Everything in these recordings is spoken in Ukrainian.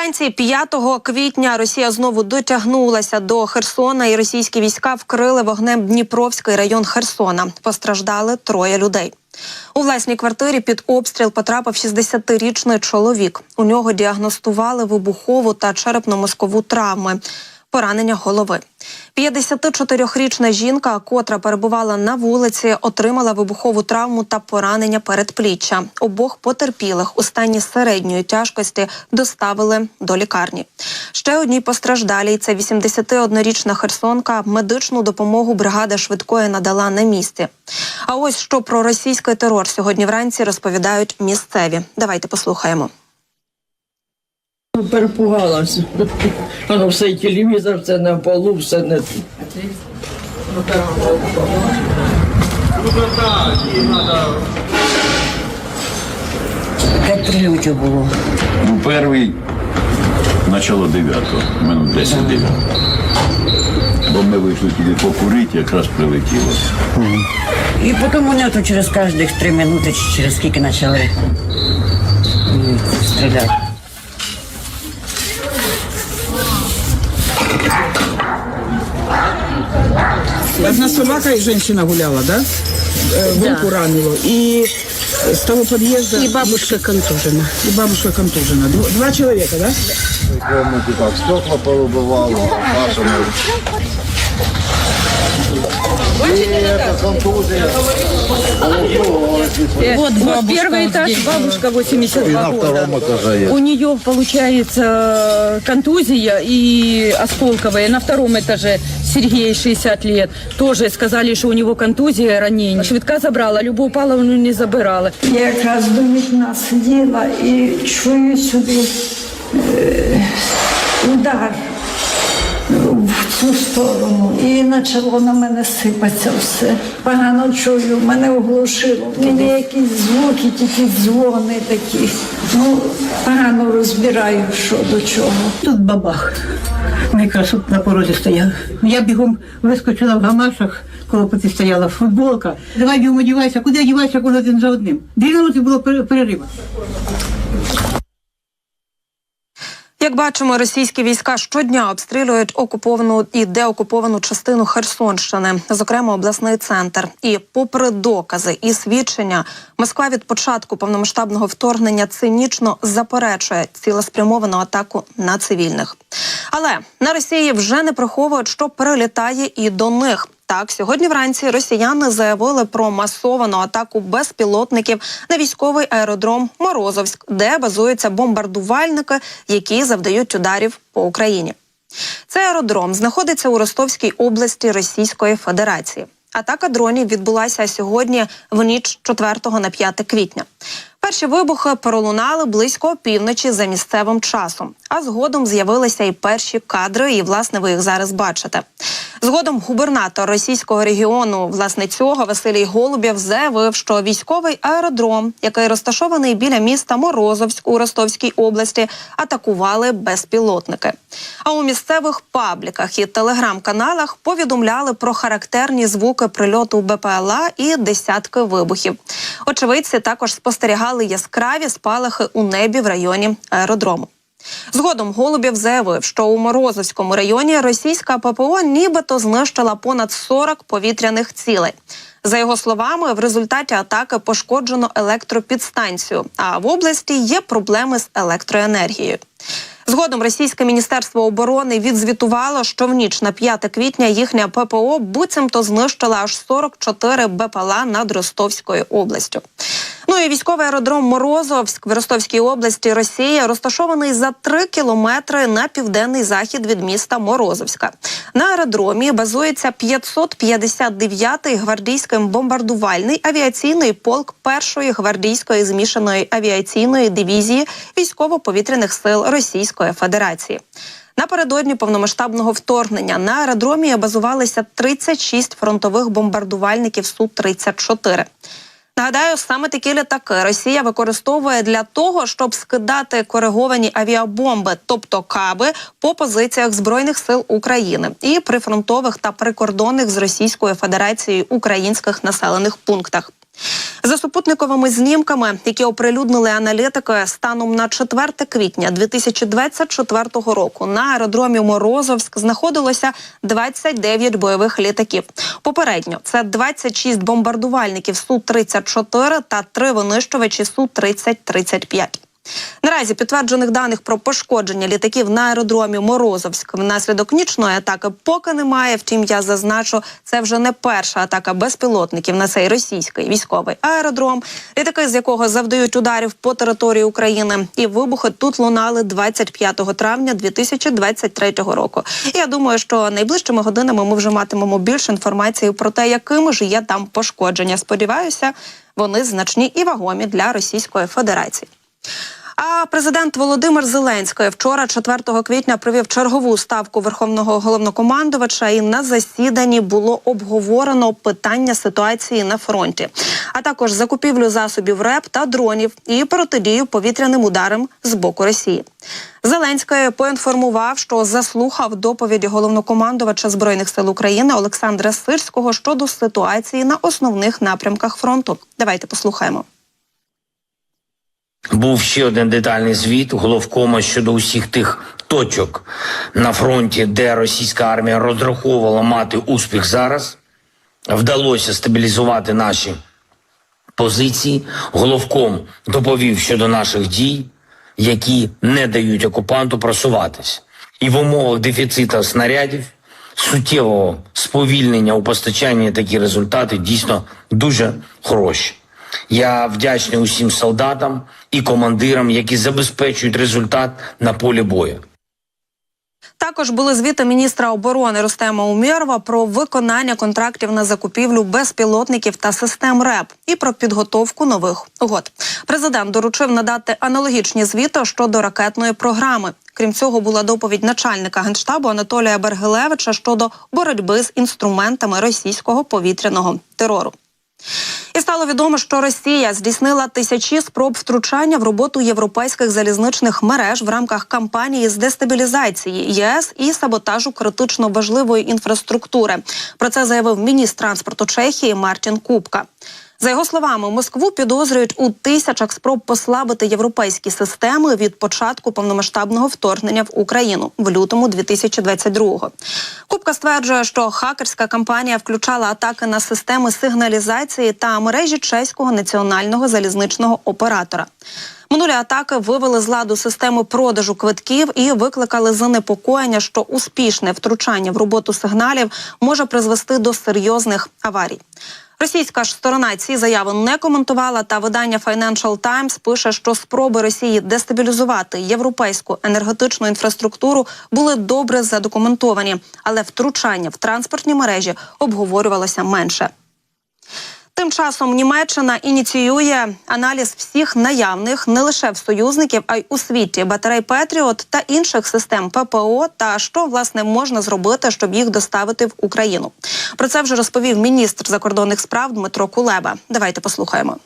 Вранці 5 квітня Росія знову дотягнулася до Херсона, і російські війська вкрили вогнем Дніпровський район Херсона. Постраждали троє людей. У власній квартирі під обстріл потрапив 60-річний чоловік. У нього діагностували вибухову та черепно-мозкову травми. Поранення голови. 54-річна жінка, котра перебувала на вулиці, отримала вибухову травму та поранення передпліччя. Обох потерпілих у стані середньої тяжкості доставили до лікарні. Ще одній постраждалій це 81-річна херсонка. Медичну допомогу бригада швидкої надала на місці. А ось що про російський терор сьогодні вранці розповідають місцеві. Давайте послухаємо. Ну, Перепугалася. Воно все і телевізор, все на полу, все не. П'ять прильотів було. Ну, перший начало 9, минут 10 9. Бо ми вийшли туди покурити, якраз прилетіло. І потім вони то через кожних три минути чи через скільки почали м, стріляти. Одна собака и женщина гуляла, да? Э, Волку ранило. И с того подъезда... И бабушка контужена. И бабушка контужена. Дв- Два человека, да? комнате так стекла порубывало, нашему. И это контузия. Вот, вот первый этаж, бабушка И 82 на года. втором этаже У есть. нее получается контузия и осколковая. На втором этаже Сергей, 60 лет. Тоже сказали, что у него контузия, ранение. Швидка забрала, Любовь Павловну не забирала. Я якраз до вікна сиділа і чую сюди е, удар в цю сторону. І почало на мене сипатися все. Погано чую, мене оглушило. Мені якісь звуки, тільки дзвони такі. Ну, погано розбираю, що до чого. Тут бабах. Ми якраз тут на порозі стояли. Я бігом вискочила в гамашах, коли поті стояла футболка. Давай бігом одівайся, куди одівайся, коли один за одним. Дві минути було пере- перериву. Як бачимо, російські війська щодня обстрілюють окуповану і деокуповану частину Херсонщини, зокрема обласний центр. І, попри докази і свідчення, Москва від початку повномасштабного вторгнення цинічно заперечує цілеспрямовану атаку на цивільних. Але на Росії вже не приховують, що перелітає і до них. Так, сьогодні вранці росіяни заявили про масовану атаку безпілотників на військовий аеродром Морозовськ, де базуються бомбардувальники, які завдають ударів по Україні. Цей аеродром знаходиться у Ростовській області Російської Федерації. Атака дронів відбулася сьогодні в ніч з 4 на 5 квітня. Перші вибухи пролунали близько півночі за місцевим часом. А згодом з'явилися і перші кадри, і власне ви їх зараз бачите. Згодом губернатор російського регіону, власне цього Василій Голубєв, заявив, що військовий аеродром, який розташований біля міста Морозовськ у Ростовській області, атакували безпілотники. А у місцевих пабліках і телеграм-каналах повідомляли про характерні звуки прильоту БПЛА і десятки вибухів. Очевидці також спостерігали яскраві спалахи у небі в районі аеродрому. Згодом Голубєв заявив, що у Морозовському районі російська ППО нібито знищила понад 40 повітряних цілей. За його словами, в результаті атаки пошкоджено електропідстанцію, а в області є проблеми з електроенергією. Згодом російське міністерство оборони відзвітувало, що в ніч на 5 квітня їхня ППО буцімто знищила аж 44 БПЛА над Ростовською областю. Ну і військовий аеродром Морозовськ в Ростовській області Росії розташований за 3 кілометри на південний захід від міста Морозовська. На аеродромі базується 559-й гвардійський бомбардувальний авіаційний полк першої гвардійської змішаної авіаційної дивізії військово-повітряних сил Російської Федерації. Напередодні повномасштабного вторгнення на аеродромі базувалися 36 фронтових бомбардувальників Су-34. Нагадаю, саме такі літаки Росія використовує для того, щоб скидати кориговані авіабомби, тобто каби, по позиціях збройних сил України і прифронтових та прикордонних з Російською Федерацією українських населених пунктах. За супутниковими знімками, які оприлюднили аналітики станом на 4 квітня 2024 року на аеродромі Морозовськ знаходилося 29 бойових літаків. Попередньо це 26 бомбардувальників Су-34 та 3 винищувачі Су-30-35. Наразі підтверджених даних про пошкодження літаків на аеродромі Морозовськ внаслідок нічної атаки поки немає. Втім, я зазначу, це вже не перша атака безпілотників на цей російський військовий аеродром, літаки з якого завдають ударів по території України. І вибухи тут лунали 25 травня 2023 року. Я думаю, що найближчими годинами ми вже матимемо більше інформації про те, якими ж є там пошкодження. Сподіваюся, вони значні і вагомі для Російської Федерації. А президент Володимир Зеленський вчора, 4 квітня, провів чергову ставку верховного головнокомандувача. І на засіданні було обговорено питання ситуації на фронті, а також закупівлю засобів РЕП та дронів і протидію повітряним ударам з боку Росії. Зеленський поінформував, що заслухав доповіді головнокомандувача збройних сил України Олександра Сирського щодо ситуації на основних напрямках фронту. Давайте послухаємо. Був ще один детальний звіт головкома щодо усіх тих точок на фронті, де російська армія розраховувала мати успіх зараз. Вдалося стабілізувати наші позиції. Головком доповів щодо наших дій, які не дають окупанту просуватись. І в умовах дефіциту снарядів, суттєвого сповільнення у постачанні такі результати дійсно дуже хороші. Я вдячний усім солдатам і командирам, які забезпечують результат на полі бою. Також були звіти міністра оборони Рустема Умєрова про виконання контрактів на закупівлю безпілотників та систем РЕП і про підготовку нових угод. Президент доручив надати аналогічні звіти щодо ракетної програми. Крім цього, була доповідь начальника генштабу Анатолія Бергелевича щодо боротьби з інструментами російського повітряного терору. І стало відомо, що Росія здійснила тисячі спроб втручання в роботу європейських залізничних мереж в рамках кампанії з дестабілізації ЄС і саботажу критично важливої інфраструктури. Про це заявив міністр транспорту Чехії Мартін Купка. За його словами, Москву підозрюють у тисячах спроб послабити європейські системи від початку повномасштабного вторгнення в Україну в лютому 2022-го. Купка стверджує, що хакерська кампанія включала атаки на системи сигналізації та мережі чеського національного залізничного оператора. Минулі атаки вивели з ладу систему продажу квитків і викликали занепокоєння, що успішне втручання в роботу сигналів може призвести до серйозних аварій. Російська ж сторона ці заяви не коментувала. Та видання Financial Times пише, що спроби Росії дестабілізувати європейську енергетичну інфраструктуру були добре задокументовані, але втручання в транспортні мережі обговорювалося менше. Тим часом Німеччина ініціює аналіз всіх наявних не лише в союзників, а й у світі батарей Петріот та інших систем ППО. Та що власне можна зробити, щоб їх доставити в Україну. Про це вже розповів міністр закордонних справ Дмитро Кулеба. Давайте послухаємо.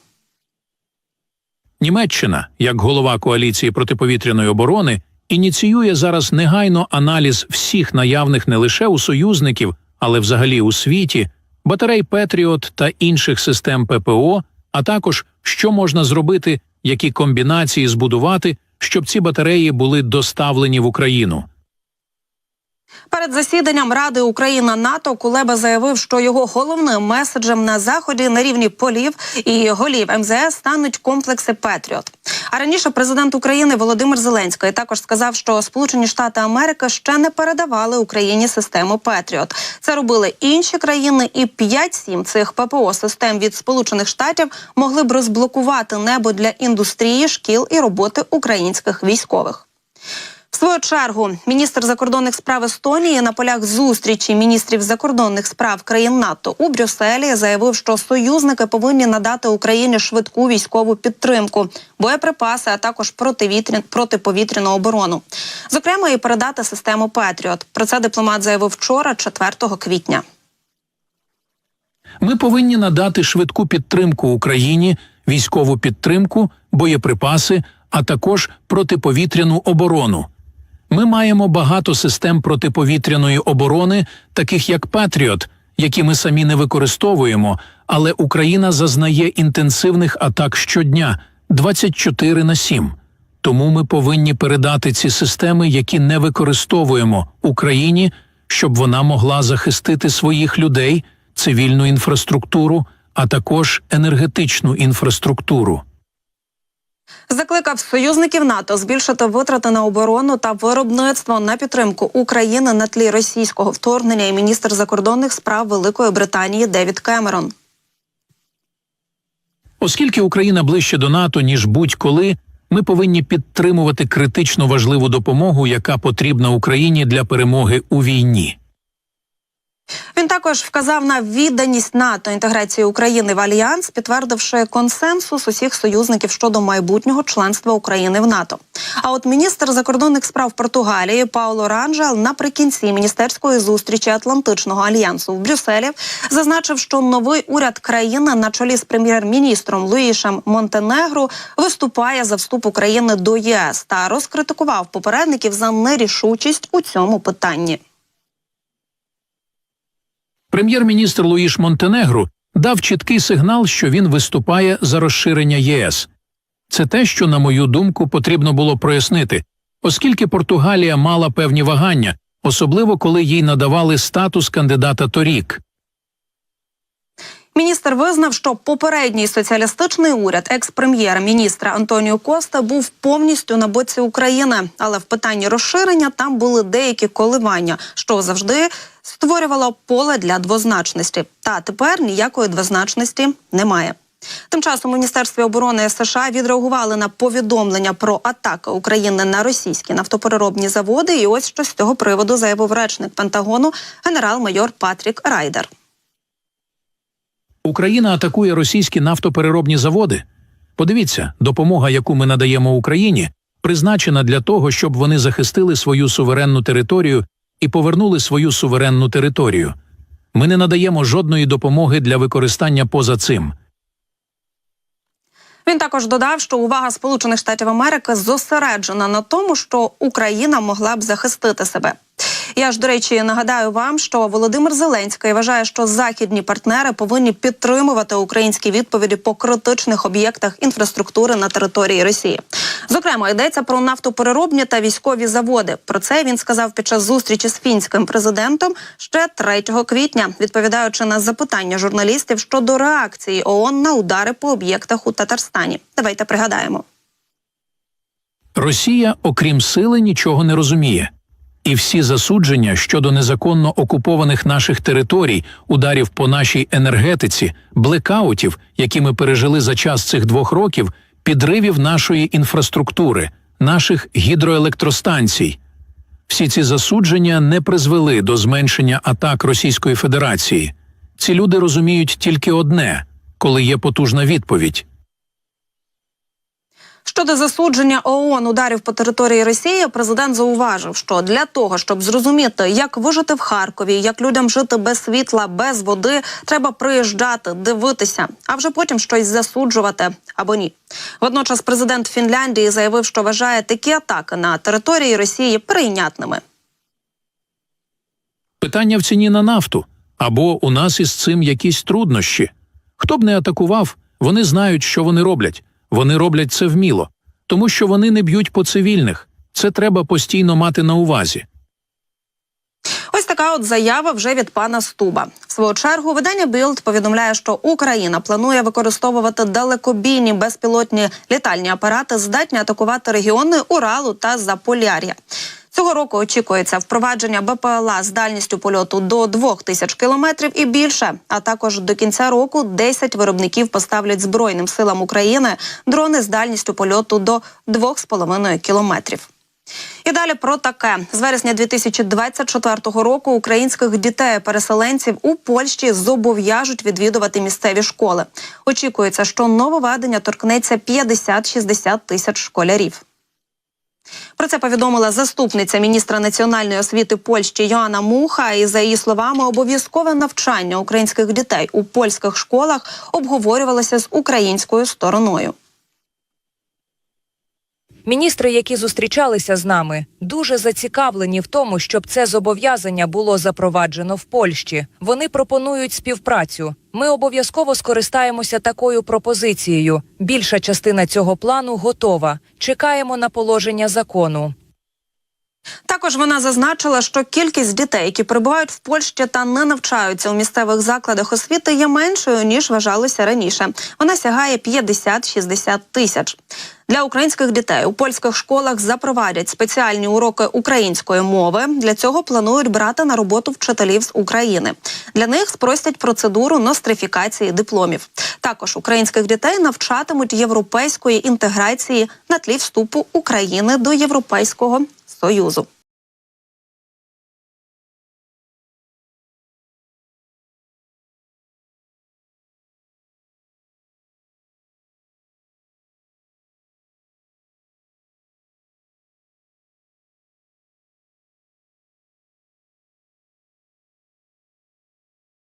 Німеччина, як голова коаліції протиповітряної оборони, ініціює зараз негайно аналіз всіх наявних не лише у союзників, але взагалі у світі батарей Петріот та інших систем ППО, а також що можна зробити, які комбінації збудувати, щоб ці батареї були доставлені в Україну. Перед засіданням Ради Україна НАТО Кулеба заявив, що його головним меседжем на заході на рівні полів і голів МЗС стануть комплекси Петріот. А раніше президент України Володимир Зеленський також сказав, що Сполучені Штати Америки ще не передавали Україні систему Петріот. Це робили інші країни, і 5-7 цих ППО систем від Сполучених Штатів могли б розблокувати небо для індустрії, шкіл і роботи українських військових. В свою чергу міністр закордонних справ Естонії на полях зустрічі міністрів закордонних справ країн НАТО у Брюсселі заявив, що союзники повинні надати Україні швидку військову підтримку, боєприпаси, а також противітря... протиповітряну оборону. Зокрема, і передати систему Петріот. Про це дипломат заявив вчора, 4 квітня. Ми повинні надати швидку підтримку Україні, військову підтримку, боєприпаси, а також протиповітряну оборону. Ми маємо багато систем протиповітряної оборони, таких як Петріот, які ми самі не використовуємо, але Україна зазнає інтенсивних атак щодня 24 на 7. Тому ми повинні передати ці системи, які не використовуємо Україні, щоб вона могла захистити своїх людей, цивільну інфраструктуру, а також енергетичну інфраструктуру. Закликав союзників НАТО збільшити витрати на оборону та виробництво на підтримку України на тлі російського вторгнення і міністр закордонних справ Великої Британії Девід Кемерон. Оскільки Україна ближче до НАТО ніж будь-коли, ми повинні підтримувати критично важливу допомогу, яка потрібна Україні для перемоги у війні. Він також вказав на відданість НАТО інтеграції України в альянс, підтвердивши консенсус усіх союзників щодо майбутнього членства України в НАТО. А от міністр закордонних справ Португалії Пауло Ранжел наприкінці міністерської зустрічі Атлантичного альянсу в Брюсселі зазначив, що новий уряд країни на чолі з прем'єр-міністром Луїшем Монтенегру виступає за вступ України до ЄС та розкритикував попередників за нерішучість у цьому питанні. Прем'єр-міністр Луїш Монтенегру дав чіткий сигнал, що він виступає за розширення ЄС. Це те, що, на мою думку, потрібно було прояснити, оскільки Португалія мала певні вагання, особливо коли їй надавали статус кандидата торік. Міністр визнав, що попередній соціалістичний уряд екс-прем'єра-міністра Антоніо Коста був повністю на боці України, але в питанні розширення там були деякі коливання, що завжди створювало поле для двозначності. Та тепер ніякої двозначності немає. Тим часом у міністерстві оборони США відреагували на повідомлення про атаки України на російські нафтопереробні заводи. І ось що з цього приводу заявив речник Пентагону генерал-майор Патрік Райдер. Україна атакує російські нафтопереробні заводи. Подивіться, допомога, яку ми надаємо Україні, призначена для того, щоб вони захистили свою суверенну територію і повернули свою суверенну територію. Ми не надаємо жодної допомоги для використання поза цим. Він також додав, що увага Сполучених Штатів Америки зосереджена на тому, що Україна могла б захистити себе. Я ж до речі нагадаю вам, що Володимир Зеленський вважає, що західні партнери повинні підтримувати українські відповіді по критичних об'єктах інфраструктури на території Росії. Зокрема, йдеться про нафтопереробні та військові заводи. Про це він сказав під час зустрічі з фінським президентом ще 3 квітня, відповідаючи на запитання журналістів щодо реакції ООН на удари по об'єктах у Татарстані. Давайте пригадаємо. Росія, окрім сили, нічого не розуміє. І всі засудження щодо незаконно окупованих наших територій, ударів по нашій енергетиці, блекаутів, які ми пережили за час цих двох років, підривів нашої інфраструктури, наших гідроелектростанцій. Всі ці засудження не призвели до зменшення атак Російської Федерації. Ці люди розуміють тільки одне, коли є потужна відповідь. Щодо засудження ООН ударів по території Росії, президент зауважив, що для того, щоб зрозуміти, як вижити в Харкові, як людям жити без світла, без води, треба приїжджати, дивитися, а вже потім щось засуджувати або ні. Водночас, президент Фінляндії заявив, що вважає такі атаки на території Росії прийнятними. Питання в ціні на нафту або у нас із цим якісь труднощі. Хто б не атакував, вони знають, що вони роблять. Вони роблять це вміло, тому що вони не б'ють по цивільних. Це треба постійно мати на увазі. Ось така от заява вже від пана Стуба. В свою чергу видання Білд повідомляє, що Україна планує використовувати далекобійні безпілотні літальні апарати, здатні атакувати регіони Уралу та Заполяр'я. Цього року очікується впровадження БПЛА з дальністю польоту до 2000 кілометрів і більше. А також до кінця року 10 виробників поставлять збройним силам України дрони з дальністю польоту до 2,5 кілометрів. І далі про таке з вересня 2024 року українських дітей-переселенців у Польщі зобов'яжуть відвідувати місцеві школи. Очікується, що нововведення торкнеться 50-60 тисяч школярів. Про це повідомила заступниця міністра національної освіти Польщі Йоанна Муха. І за її словами, обов'язкове навчання українських дітей у польських школах обговорювалося з українською стороною. Міністри, які зустрічалися з нами, дуже зацікавлені в тому, щоб це зобов'язання було запроваджено в Польщі. Вони пропонують співпрацю. Ми обов'язково скористаємося такою пропозицією. Більша частина цього плану готова. Чекаємо на положення закону. Також вона зазначила, що кількість дітей, які перебувають в Польщі та не навчаються у місцевих закладах освіти, є меншою ніж вважалося раніше. Вона сягає 50-60 тисяч. Для українських дітей у польських школах запровадять спеціальні уроки української мови. Для цього планують брати на роботу вчителів з України. Для них спростять процедуру нострифікації дипломів. Також українських дітей навчатимуть європейської інтеграції на тлі вступу України до Європейського 都有种